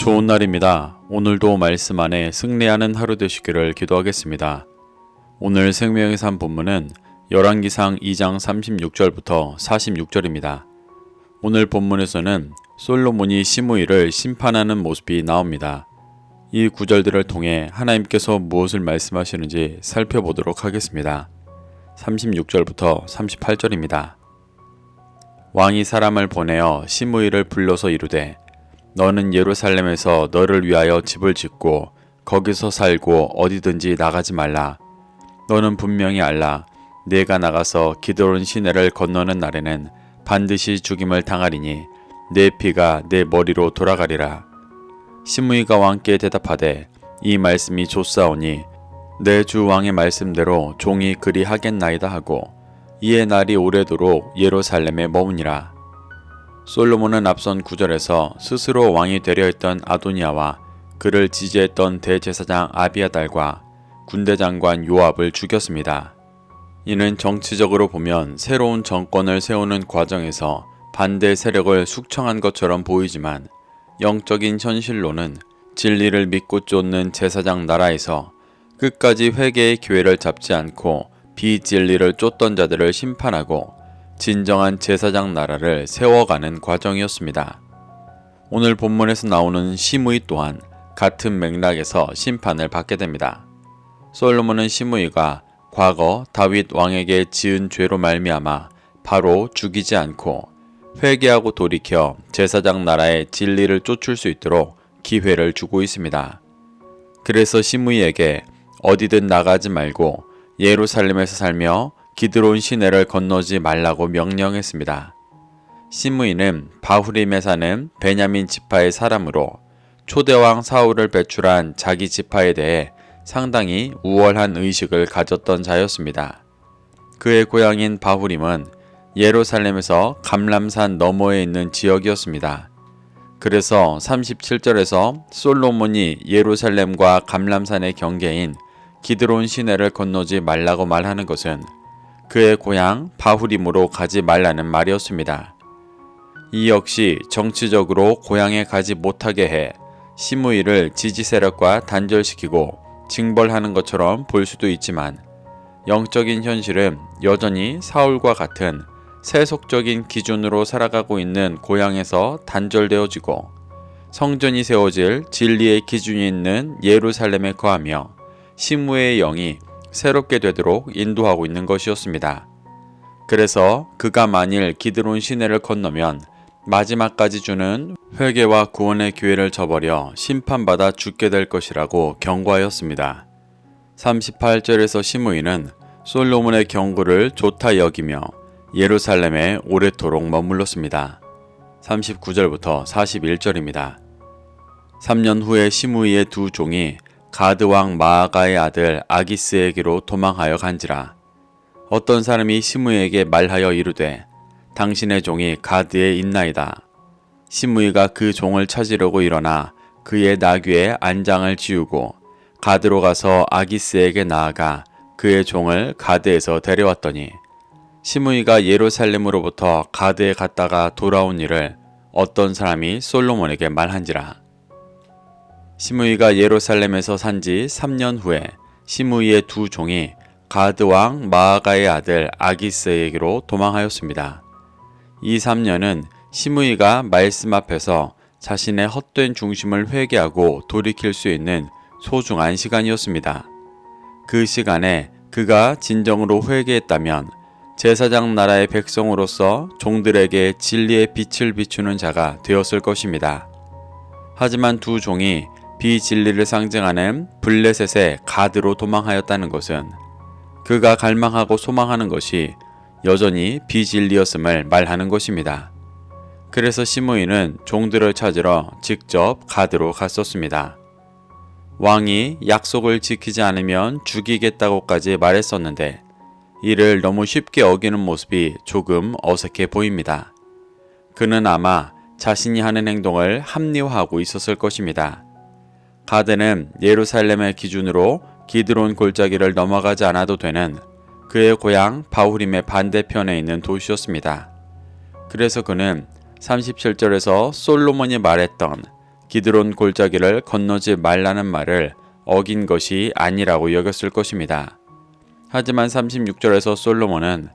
좋은 날입니다. 오늘도 말씀 안에 승리하는 하루 되시기를 기도하겠습니다. 오늘 생명의 삶 본문은 열왕기상 2장 36절부터 46절입니다. 오늘 본문에서는 솔로몬이 시므이를 심판하는 모습이 나옵니다. 이 구절들을 통해 하나님께서 무엇을 말씀하시는지 살펴보도록 하겠습니다. 36절부터 38절입니다. 왕이 사람을 보내어 시므이를 불러서 이르되 너는 예루살렘에서 너를 위하여 집을 짓고 거기서 살고 어디든지 나가지 말라. 너는 분명히 알라. 내가 나가서 기드론 시내를 건너는 날에는 반드시 죽임을 당하리니 내 피가 내 머리로 돌아가리라. 시므이가 왕께 대답하되 이 말씀이 좋사오니 내 주 왕의 말씀대로 종이 그리 하겠나이다 하고 이에 날이 오래도록 예루살렘에 머무니라. 솔로몬은 앞선 구절에서 스스로 왕이 되려 했던 아도니아와 그를 지지했던 대제사장 아비아달과 군대 장관 요압을 죽였습니다. 이는 정치적으로 보면 새로운 정권을 세우는 과정에서 반대 세력을 숙청한 것처럼 보이지만 영적인 현실로는 진리를 믿고 쫓는 제사장 나라에서 끝까지 회개의 기회를 잡지 않고 비진리를 쫓던 자들을 심판하고 진정한 제사장 나라를 세워가는 과정이었습니다. 오늘 본문에서 나오는 시므이 또한 같은 맥락에서 심판을 받게 됩니다. 솔로몬은 시므이가 과거 다윗 왕에게 지은 죄로 말미암아 바로 죽이지 않고 회개하고 돌이켜 제사장 나라의 진리를 쫓을 수 있도록 기회를 주고 있습니다. 그래서 시므이에게 어디든 나가지 말고 예루살렘에서 살며 기드론 시내를 건너지 말라고 명령했습니다. 시므이는 바후림에 사는 베냐민 지파의 사람으로 초대왕 사울을 배출한 자기 지파에 대해 상당히 우월한 의식을 가졌던 자였습니다. 그의 고향인 바후림은 예루살렘에서 감람산 너머에 있는 지역이었습니다. 그래서 37절에서 솔로몬이 예루살렘과 감람산의 경계인 기드론 시내를 건너지 말라고 말하는 것은 그의 고향 바후림으로 가지 말라는 말이었습니다. 이 역시 정치적으로 고향에 가지 못하게 해 시므이를 지지 세력과 단절시키고 징벌하는 것처럼 볼 수도 있지만 영적인 현실은 여전히 사울과 같은 세속적인 기준으로 살아가고 있는 고향에서 단절되어지고 성전이 세워질 진리의 기준이 있는 예루살렘에 거하며 시므의 영이 새롭게 되도록 인도하고 있는 것이었습니다. 그래서 그가 만일 기드론 시내를 건너면 마지막까지 주는 회개와 구원의 기회를 저버려 심판받아 죽게 될 것이라고 경고하였습니다. 38절에서 시므이는 솔로몬의 경고를 좋다 여기며 예루살렘에 오래도록 머물렀습니다. 39절부터 41절입니다. 3년 후에 시므이의 두 종이 가드 왕 마아가의 아들 아기스에게로 도망하여 간지라. 어떤 사람이 시므이에게 말하여 이르되 당신의 종이 가드에 있나이다. 시므이가 그 종을 찾으려고 일어나 그의 나귀에 안장을 지우고 가드로 가서 아기스에게 나아가 그의 종을 가드에서 데려왔더니 시므이가 예루살렘으로부터 가드에 갔다가 돌아온 일을 어떤 사람이 솔로몬에게 말한지라. 시므이가 예루살렘에서 산 지 3년 후에 시므이의 두 종이 가드 왕 마아가의 아들 아기스에게로 도망하였습니다. 이 3년은 시므이가 말씀 앞에서 자신의 헛된 중심을 회개하고 돌이킬 수 있는 소중한 시간이었습니다. 그 시간에 그가 진정으로 회개했다면 제사장 나라의 백성으로서 종들에게 진리의 빛을 비추는 자가 되었을 것입니다. 하지만 두 종이 비진리를 상징하는 블레셋의 가드로 도망하였다는 것은 그가 갈망하고 소망하는 것이 여전히 비진리였음을 말하는 것입니다. 그래서 시므이는 종들을 찾으러 직접 가드로 갔었습니다. 왕이 약속을 지키지 않으면 죽이겠다고까지 말했었는데 이를 너무 쉽게 어기는 모습이 조금 어색해 보입니다. 그는 아마 자신이 하는 행동을 합리화하고 있었을 것입니다. 가드는 예루살렘의 기준으로 기드론 골짜기를 넘어가지 않아도 되는 그의 고향 바후림의 반대편에 있는 도시였습니다. 그래서 그는 37절에서 솔로몬이 말했던 기드론 골짜기를 건너지 말라는 말을 어긴 것이 아니라고 여겼을 것입니다. 하지만 36절에서 솔로몬은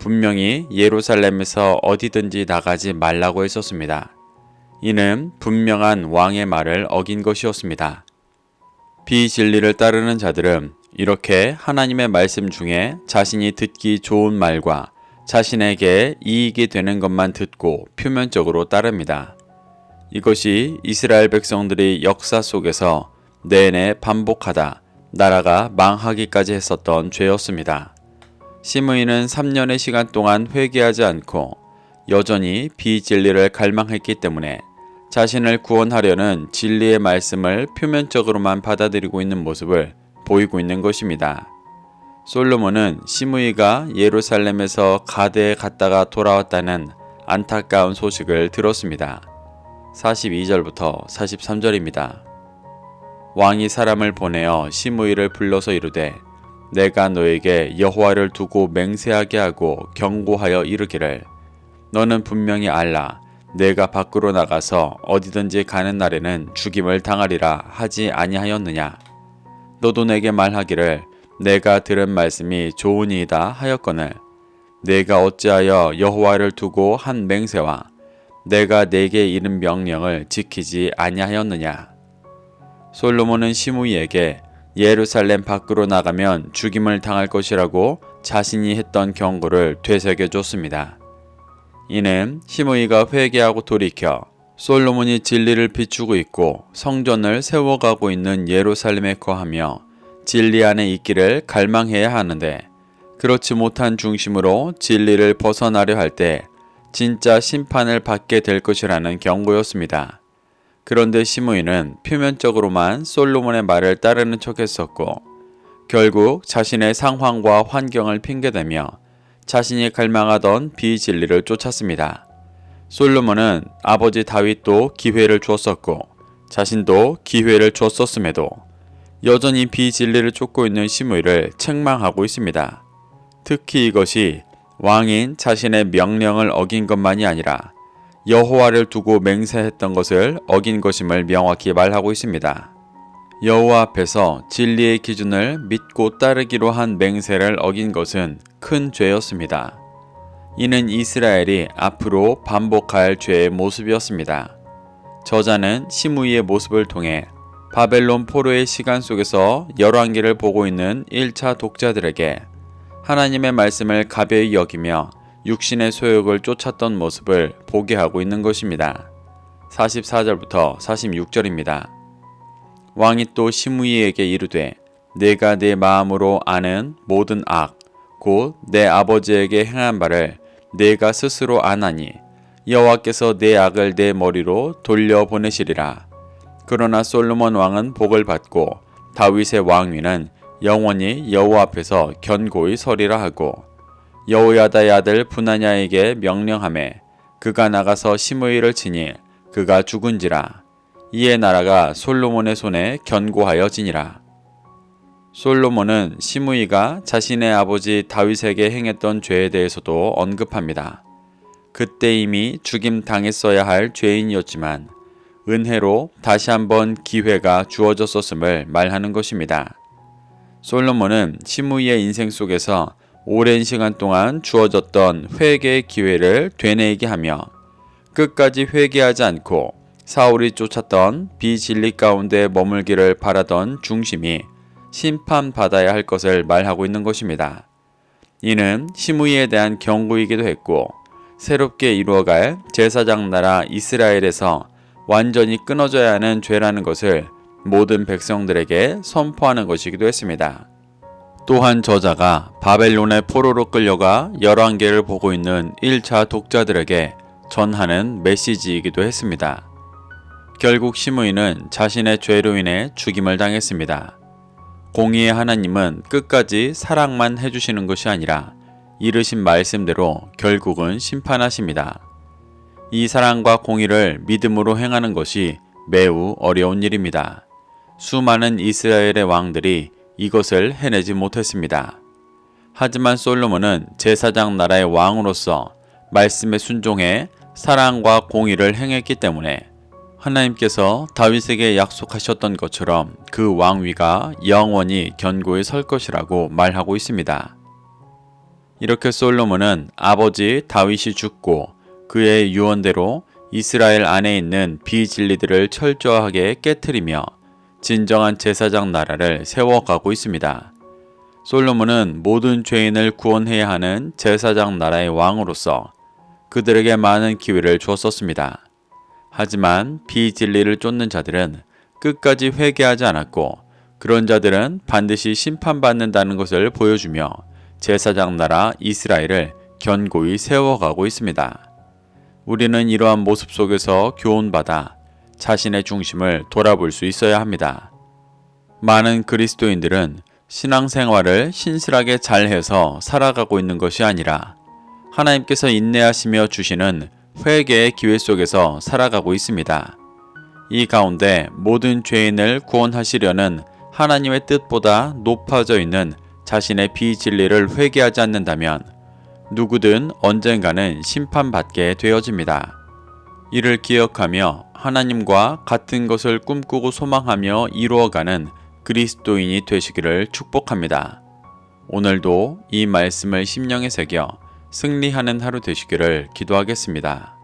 분명히 예루살렘에서 어디든지 나가지 말라고 했었습니다. 이는 분명한 왕의 말을 어긴 것이었습니다. 비진리를 따르는 자들은 이렇게 하나님의 말씀 중에 자신이 듣기 좋은 말과 자신에게 이익이 되는 것만 듣고 표면적으로 따릅니다. 이것이 이스라엘 백성들이 역사 속에서 내내 반복하다 나라가 망하기까지 했었던 죄였습니다. 시므이는 3년의 시간 동안 회개하지 않고 여전히 비진리를 갈망했기 때문에 자신을 구원하려는 진리의 말씀을 표면적으로만 받아들이고 있는 모습을 보이고 있는 것입니다. 솔로몬은 시므이가 예루살렘에서 가드에 갔다가 돌아왔다는 안타까운 소식을 들었습니다. 42절부터 43절입니다. 왕이 사람을 보내어 시므이를 불러서 이르되 내가 너에게 여호와를 두고 맹세하게 하고 경고하여 이르기를 너는 분명히 알라 내가 밖으로 나가서 어디든지 가는 날에는 죽임을 당하리라 하지 아니하였느냐 너도 내게 말하기를 내가 들은 말씀이 좋으니이다 하였거늘 내가 어찌하여 여호와를 두고 한 맹세와 내가 내게 이른 명령을 지키지 아니하였느냐 솔로몬은 시므이에게 예루살렘 밖으로 나가면 죽임을 당할 것이라고 자신이 했던 경고를 되새겨 줬습니다. 이는 시므이가 회개하고 돌이켜 솔로몬이 진리를 비추고 있고 성전을 세워가고 있는 예루살렘에 거하며 진리 안에 있기를 갈망해야 하는데 그렇지 못한 중심으로 진리를 벗어나려 할 때 진짜 심판을 받게 될 것이라는 경고였습니다. 그런데 시므이는 표면적으로만 솔로몬의 말을 따르는 척했었고 결국 자신의 상황과 환경을 핑계대며 자신이 갈망하던 비진리를 쫓았습니다. 솔로몬은 아버지 다윗도 기회를 주었었고 자신도 기회를 주었었음에도 여전히 비진리를 쫓고 있는 시므이를 책망하고 있습니다. 특히 이것이 왕인 자신의 명령을 어긴 것만이 아니라 여호와를 두고 맹세했던 것을 어긴 것임을 명확히 말하고 있습니다. 여호와 앞에서 진리의 기준을 믿고 따르기로 한 맹세를 어긴 것은 큰 죄였습니다. 이는 이스라엘이 앞으로 반복할 죄의 모습이었습니다. 저자는 시므이의 모습을 통해 바벨론 포로의 시간 속에서 열왕기를 보고 있는 1차 독자들에게 하나님의 말씀을 가벼이 여기며 육신의 소욕을 쫓았던 모습을 보게 하고 있는 것입니다. 44절부터 46절입니다. 왕이 또 시므이에게 이르되 내가 내 마음으로 아는 모든 악 곧 내 아버지에게 행한 바를 내가 스스로 아나니 여호와께서 내 악을 내 머리로 돌려 보내시리라. 그러나 솔로몬 왕은 복을 받고 다윗의 왕위는 영원히 여호와 앞에서 견고히 서리라 하고 여호야다의 아들 분하냐에게 명령함에 그가 나가서 시므이를 치니 그가 죽은지라 이에 나라가 솔로몬의 손에 견고하여지니라. 솔로몬은 시므이가 자신의 아버지 다윗에게 행했던 죄에 대해서도 언급합니다. 그때 이미 죽임 당했어야 할 죄인이었지만 은혜로 다시 한번 기회가 주어졌었음을 말하는 것입니다. 솔로몬은 시므이의 인생 속에서 오랜 시간 동안 주어졌던 회개의 기회를 되뇌이게 하며 끝까지 회개하지 않고 사울이 쫓았던 비진리 가운데 머물기를 바라던 중심이 심판받아야 할 것을 말하고 있는 것입니다. 이는 시므이에 대한 경고이기도 했고 새롭게 이루어갈 제사장 나라 이스라엘에서 완전히 끊어져야 하는 죄라는 것을 모든 백성들에게 선포하는 것이기도 했습니다. 또한 저자가 바벨론의 포로로 끌려가 열왕계를 보고 있는 1차 독자들에게 전하는 메시지이기도 했습니다. 결국 시므이는 자신의 죄로 인해 죽임을 당했습니다. 공의의 하나님은 끝까지 사랑만 해주시는 것이 아니라 이르신 말씀대로 결국은 심판하십니다. 이 사랑과 공의를 믿음으로 행하는 것이 매우 어려운 일입니다. 수많은 이스라엘의 왕들이 이것을 해내지 못했습니다. 하지만 솔로몬은 제사장 나라의 왕으로서 말씀에 순종해 사랑과 공의를 행했기 때문에 하나님께서 다윗에게 약속하셨던 것처럼 그 왕위가 영원히 견고히 설 것이라고 말하고 있습니다. 이렇게 솔로몬은 아버지 다윗이 죽고 그의 유언대로 이스라엘 안에 있는 비진리들을 철저하게 깨뜨리며 진정한 제사장 나라를 세워가고 있습니다. 솔로몬은 모든 죄인을 구원해야 하는 제사장 나라의 왕으로서 그들에게 많은 기회를 주었었습니다. 하지만 비진리를 쫓는 자들은 끝까지 회개하지 않았고 그런 자들은 반드시 심판받는다는 것을 보여주며 제사장 나라 이스라엘을 견고히 세워가고 있습니다. 우리는 이러한 모습 속에서 교훈받아 자신의 중심을 돌아볼 수 있어야 합니다. 많은 그리스도인들은 신앙생활을 신실하게 잘해서 살아가고 있는 것이 아니라 하나님께서 인내하시며 주시는 회개의 기회 속에서 살아가고 있습니다. 이 가운데 모든 죄인을 구원하시려는 하나님의 뜻보다 높아져 있는 자신의 비진리를 회개하지 않는다면 누구든 언젠가는 심판받게 되어집니다. 이를 기억하며 하나님과 같은 것을 꿈꾸고 소망하며 이루어가는 그리스도인이 되시기를 축복합니다. 오늘도 이 말씀을 심령에 새겨 승리하는 하루 되시기를 기도하겠습니다.